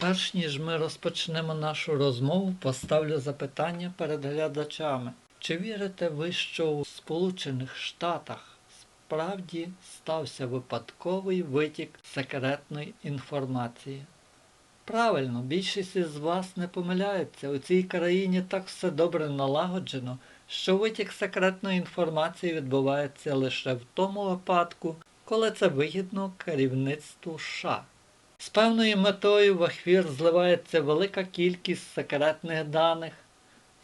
Перш ніж ми розпочнемо нашу розмову, поставлю запитання перед глядачами. Чи вірите ви, що у Сполучених Штатах справді стався випадковий витік секретної інформації? Правильно, більшість із вас не помиляється. У цій країні так все добре налагоджено, що витік секретної інформації відбувається лише в тому випадку, коли це вигідно керівництву США. З певною метою в ехвір зливається велика кількість секретних даних,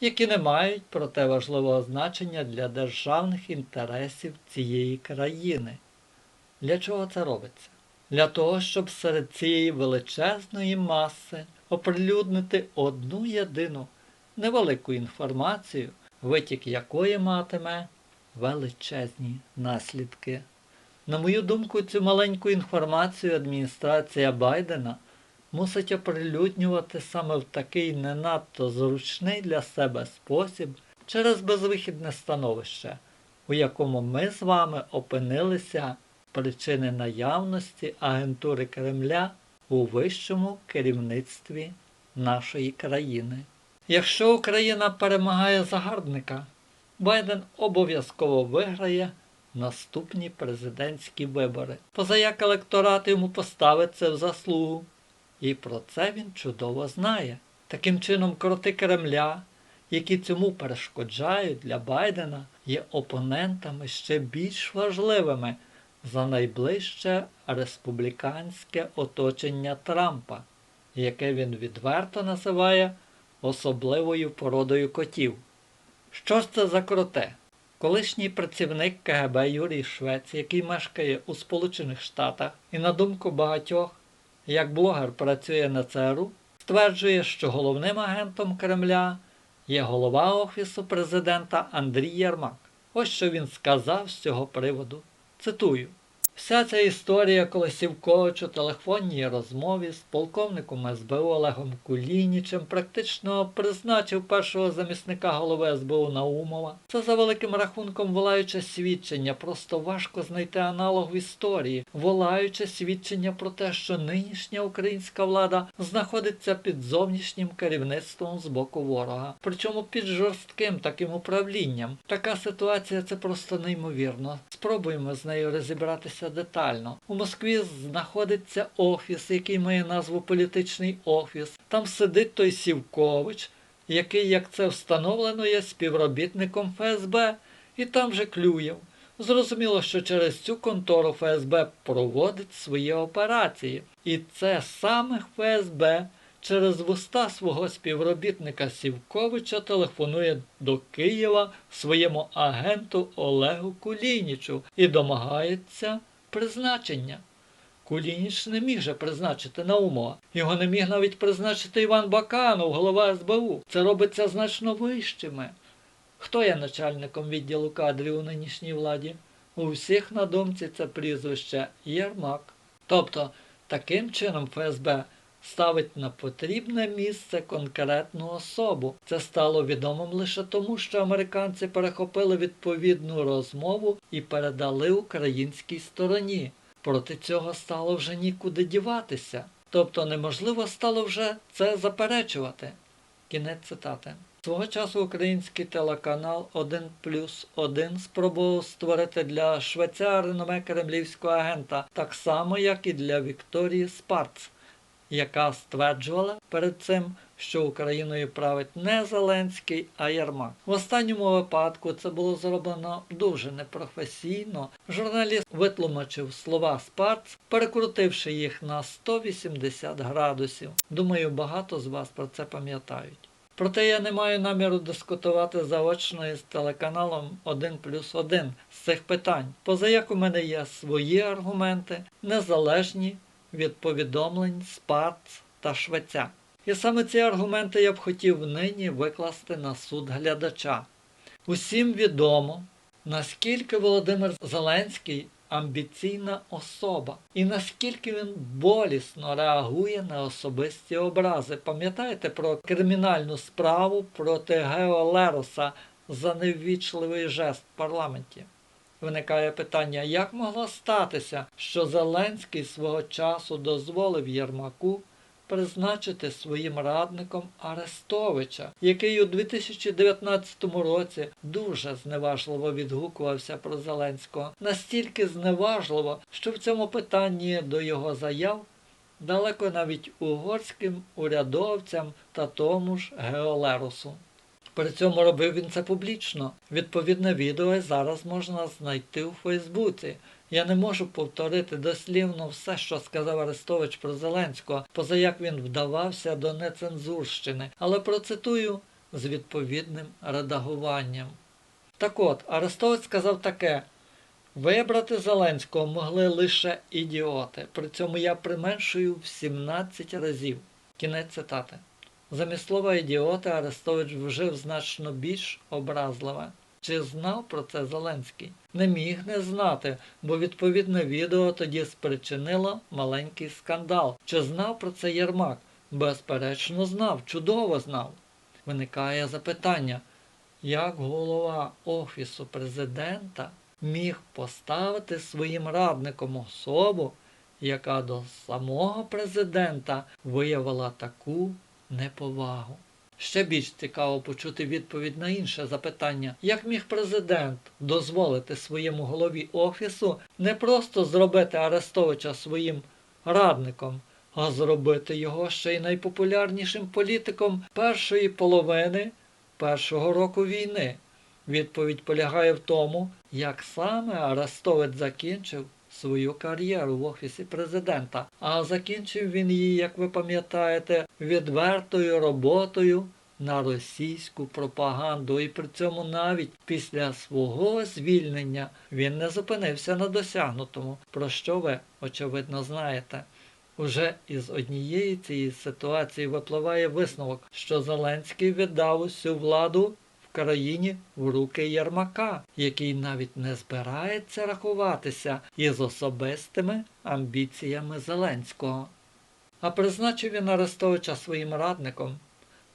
які не мають проте важливого значення для державних інтересів цієї країни. Для чого це робиться? Для того, щоб серед цієї величезної маси оприлюднити одну єдину невелику інформацію, витік якої матиме величезні наслідки. На мою думку, цю маленьку інформацію адміністрація Байдена мусить оприлюднювати саме в такий не надто зручний для себе спосіб через безвихідне становище, у якому ми з вами опинилися причини наявності агентури Кремля у вищому керівництві нашої країни. Якщо Україна перемагає загарбника, Байден обов'язково виграє наступні президентські вибори. Позаяк електорат йому поставить це в заслугу. І про це він чудово знає. Таким чином, кроти Кремля, які цьому перешкоджають для Байдена, є опонентами ще більш важливими за найближче республіканське оточення Трампа, яке він відверто називає особливою породою котів. Що ж це за кроте? Колишній працівник КГБ Юрій Швець, який мешкає у Сполучених Штатах і, на думку багатьох, як блогер працює на ЦРУ, стверджує, що головним агентом Кремля є голова Офісу президента Андрій Ярмак. Ось що він сказав з цього приводу. Цитую. Вся ця історія, коли Сівкович у телефонній розмові з полковником СБУ Олегом Кулінічем практично призначив першого замісника голови СБУ Наумова. Це за великим рахунком волаюче свідчення, просто важко знайти аналог в історії, волаюче свідчення про те, що нинішня українська влада знаходиться під зовнішнім керівництвом з боку ворога, причому під жорстким таким управлінням. Така ситуація це просто неймовірно. Спробуємо з нею розібратися детально. У Москві знаходиться офіс, який має назву політичний офіс. Там сидить той Сівкович, який, як це встановлено, є співробітником ФСБ, і там же Клюєв. Зрозуміло, що через цю контору ФСБ проводить свої операції. І це саме ФСБ через вуста свого співробітника Сівковича телефонує до Києва своєму агенту Олегу Кулінічу і домагається призначення. Кулініч не міг же призначити Наумова. Його не міг навіть призначити Іван Баканов, голова СБУ. Це робиться значно вищими. Хто є начальником відділу кадрів у нинішній владі? У всіх на думці це прізвище Єрмак. Тобто, таким чином ФСБ ставить на потрібне місце конкретну особу. Це стало відомим лише тому, що американці перехопили відповідну розмову і передали українській стороні. Проти цього стало вже нікуди діватися. Тобто неможливо стало вже це заперечувати. Кінець цитати. Свого часу український телеканал 1 плюс 1 спробував створити для Швеця реноме кремлівського агента, так само, як і для Вікторії Спарц, яка стверджувала перед цим, що Україною править не Зеленський, а Єрмак. В останньому випадку це було зроблено дуже непрофесійно. Журналіст витлумачив слова Спарц, перекрутивши їх на 180 градусів. Думаю, багато з вас про це пам'ятають. Проте я не маю наміру дискутувати заочно із телеканалом 1 плюс 1 з цих питань. Позаяк у мене є свої аргументи, незалежні від повідомлень Спарц та Швеця. І саме ці аргументи я б хотів нині викласти на суд глядача. Усім відомо, наскільки Володимир Зеленський амбіційна особа, і наскільки він болісно реагує на особисті образи. Пам'ятаєте про кримінальну справу проти Гео Лероса за неввічливий жест в парламенті? Виникає питання, як могло статися, що Зеленський свого часу дозволив Єрмаку призначити своїм радником Арестовича, який у 2019 році дуже зневажливо відгукувався про Зеленського, настільки зневажливо, що в цьому питанні до його заяв далеко навіть угорським урядовцям та тому ж Геолерусу. При цьому робив він це публічно. Відповідне відео зараз можна знайти у Фейсбуці. Я не можу повторити дослівно все, що сказав Арестович про Зеленського, поза як він вдавався до нецензурщини, але процитую з відповідним редагуванням. Так от, Арестович сказав таке. Вибрати Зеленського могли лише ідіоти. При цьому я применшую в 17 разів. Кінець цитати. Замість слова ідіоти Арестович вжив значно більш образливе. Чи знав про це Зеленський? Не міг не знати, бо відповідне відео тоді спричинило маленький скандал. Чи знав про це Єрмак? Безперечно, знав, чудово знав. Виникає запитання, як голова Офісу президента міг поставити своїм радником особу, яка до самого президента виявила таку неповагу. Ще більш цікаво почути відповідь на інше запитання, як міг президент дозволити своєму голові офісу не просто зробити Арестовича своїм радником, а зробити його ще й найпопулярнішим політиком першої половини першого року війни. Відповідь полягає в тому, як саме Арестович закінчив свою кар'єру в Офісі президента. А закінчив він її, як ви пам'ятаєте, відвертою роботою на російську пропаганду. І при цьому навіть після свого звільнення він не зупинився на досягнутому, про що ви, очевидно, знаєте. Уже із однієї цієї ситуації випливає висновок, що Зеленський віддав усю владу в країні в руки Єрмака, який навіть не збирається рахуватися із особистими амбіціями Зеленського. А призначив він Арестовича своїм радником,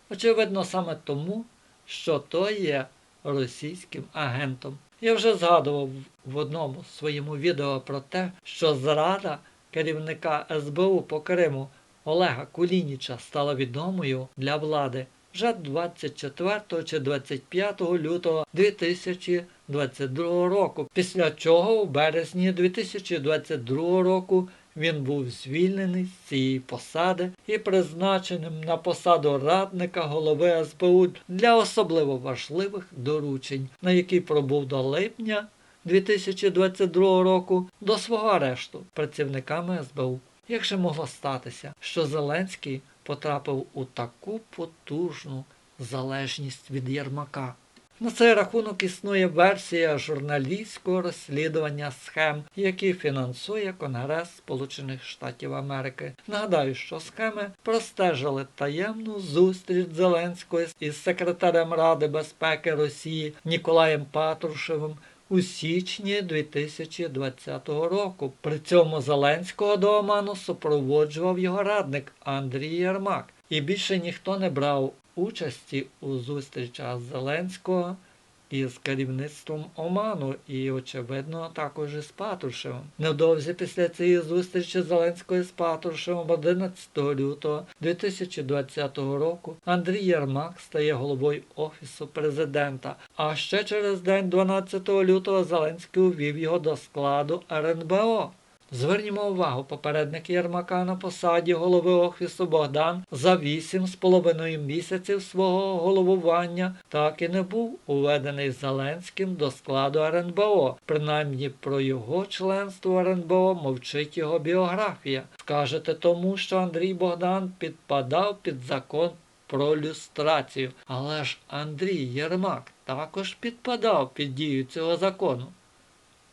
очевидно, саме тому, що той є російським агентом. Я вже згадував в одному своєму відео про те, що зрада керівника СБУ по Криму Олега Кулініча стала відомою для влади вже 24 чи 25 лютого 2022 року, після чого у березні 2022 року він був звільнений з цієї посади і призначеним на посаду радника голови СБУ для особливо важливих доручень, на який пробув до липня 2022 року до свого арешту працівниками СБУ. Як же могло статися, що Зеленський потрапив у таку потужну залежність від Єрмака? На цей рахунок існує версія журналістського розслідування схем, які фінансує Конгрес Сполучених Штатів Америки. Нагадаю, що схеми простежили таємну зустріч Зеленського із секретарем Ради безпеки Росії Ніколаєм Патрушевим у січні 2020 року. При цьому Зеленського до Оману супроводжував його радник Андрій Єрмак. І більше ніхто не брав участі у зустрічах Зеленського із керівництвом Оману і, очевидно, також із Патрушевим. Невдовзі після цієї зустрічі Зеленського з Патрушевим 11 лютого 2020 року Андрій Єрмак стає головою Офісу президента. А ще через день, 12 лютого, Зеленський увів його до складу РНБО. Звернімо увагу, попередник Єрмака на посаді голови Офісу Богдан за вісім з половиною місяців свого головування так і не був уведений Зеленським до складу РНБО. Принаймні про його членство РНБО мовчить його біографія. Скажете тому, що Андрій Богдан підпадав під закон про люстрацію. Але ж Андрій Єрмак також підпадав під дію цього закону.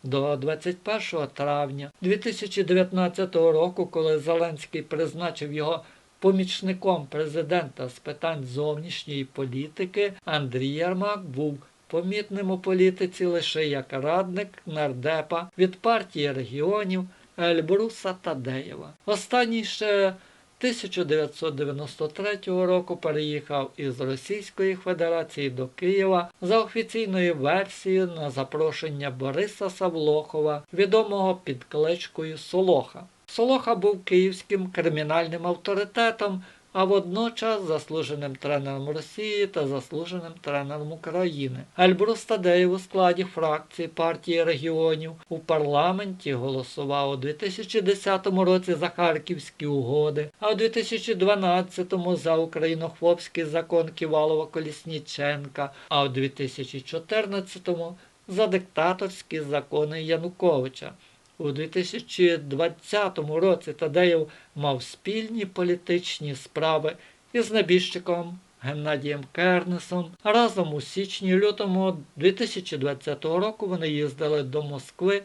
До 21 травня 2019 року, коли Зеленський призначив його помічником президента з питань зовнішньої політики, Андрій Ярмак був помітним у політиці лише як радник нардепа від партії регіонів Ельбруса Тадеєва. Останній ще 1993 року переїхав із Російської Федерації до Києва за офіційною версією на запрошення Бориса Савлохова, відомого під кличкою Солоха. Солоха був київським кримінальним авторитетом, а водночас заслуженим тренером Росії та заслуженим тренером України. Ельбрус Тадеєв у складі фракції партії регіонів у парламенті голосував у 2010 році за Харківські угоди, а у 2012-му за українохлопський закон Ківалова Колісніченка, а у 2014-му за диктаторські закони Януковича. У 2020 році Тадеєв мав спільні політичні справи із набіжчиком Геннадієм Кернесом. Разом у січні-лютому 2020 року вони їздили до Москви,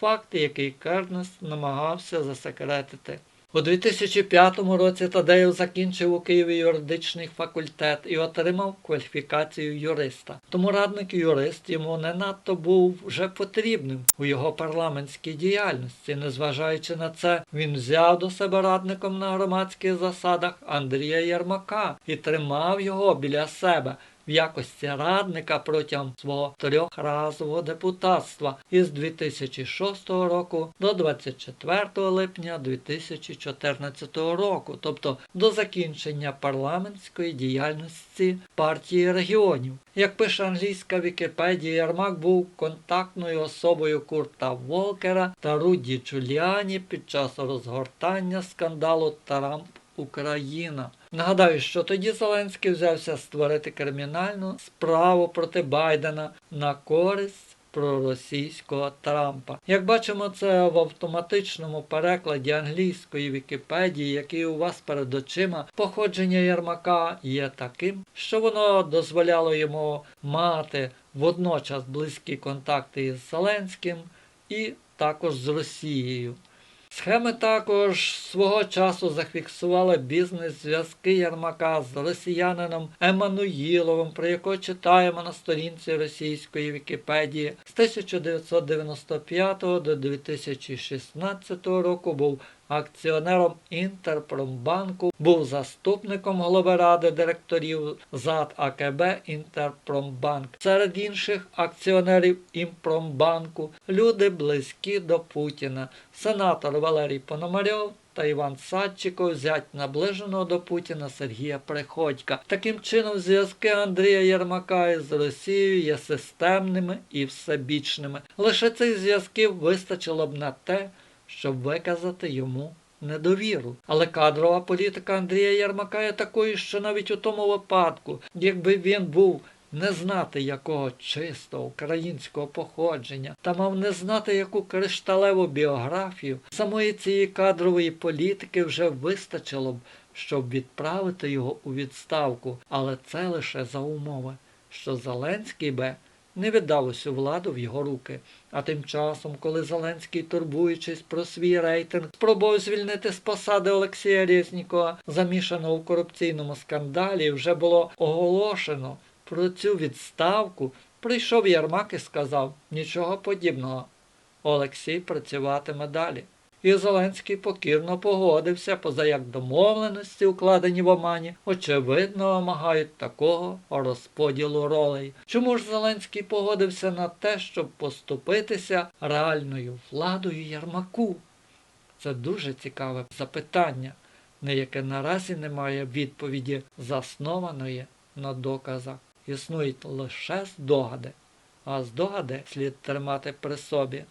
факти, який Кернес намагався засекретити. У 2005 році Тадеєв закінчив у Києві юридичний факультет і отримав кваліфікацію юриста. Тому радник юрист йому не надто був вже потрібним у його парламентській діяльності. Незважаючи на це, він взяв до себе радником на громадських засадах Андрія Єрмака і тримав його біля себе в якості радника протягом свого трьохразового депутатства із 2006 року до 24 липня 2014 року, тобто до закінчення парламентської діяльності партії регіонів. Як пише англійська Вікіпедія, Ярмак був контактною особою Курта Волкера та Руді Джуліані під час розгортання скандалу Трамп Україна. Нагадаю, що тоді Зеленський взявся створити кримінальну справу проти Байдена на користь проросійського Трампа. Як бачимо, це в автоматичному перекладі англійської Вікіпедії, який у вас перед очима, походження Єрмака є таким, що воно дозволяло йому мати водночас близькі контакти із Зеленським і також з Росією. Схеми також свого часу зафіксували бізнес-зв'язки Ярмака з росіянином Еммануїловим, про якого читаємо на сторінці російської Вікіпедії. З 1995 до 2016 року був акціонером Інтерпромбанку, був заступником голови ради директорів ЗАД АКБ Інтерпромбанк. Серед інших акціонерів Імпромбанку люди близькі до Путіна, сенатор Валерій Пономарьов та Іван Садчиков зять наближеного до Путіна Сергія Приходька. Таким чином, зв'язки Андрія Єрмака із Росією є системними і всебічними. Лише цих зв'язків вистачило б на те, щоб виказати йому недовіру. Але кадрова політика Андрія Єрмака є такою, що навіть у тому випадку, якби він був не знати якого чистого українського походження та мав не знати яку кришталеву біографію, самої цієї кадрової політики вже вистачило б, щоб відправити його у відставку, але це лише за умови, що Зеленський би не віддав усю владу в його руки. А тим часом, коли Зеленський, турбуючись про свій рейтинг, спробував звільнити з посади Олексія Резнікова, замішаного в корупційному скандалі, вже було оголошено про цю відставку, прийшов Ярмак і сказав нічого подібного. Олексій працюватиме далі. І Зеленський покірно погодився, поза як домовленості, укладені в Омані, очевидно вимагають такого розподілу ролей. Чому ж Зеленський погодився на те, щоб поступитися реальною владою Ярмаку? Це дуже цікаве запитання, на яке наразі немає відповіді, заснованої на доказах. Існують лише здогади, а здогади слід тримати при собі.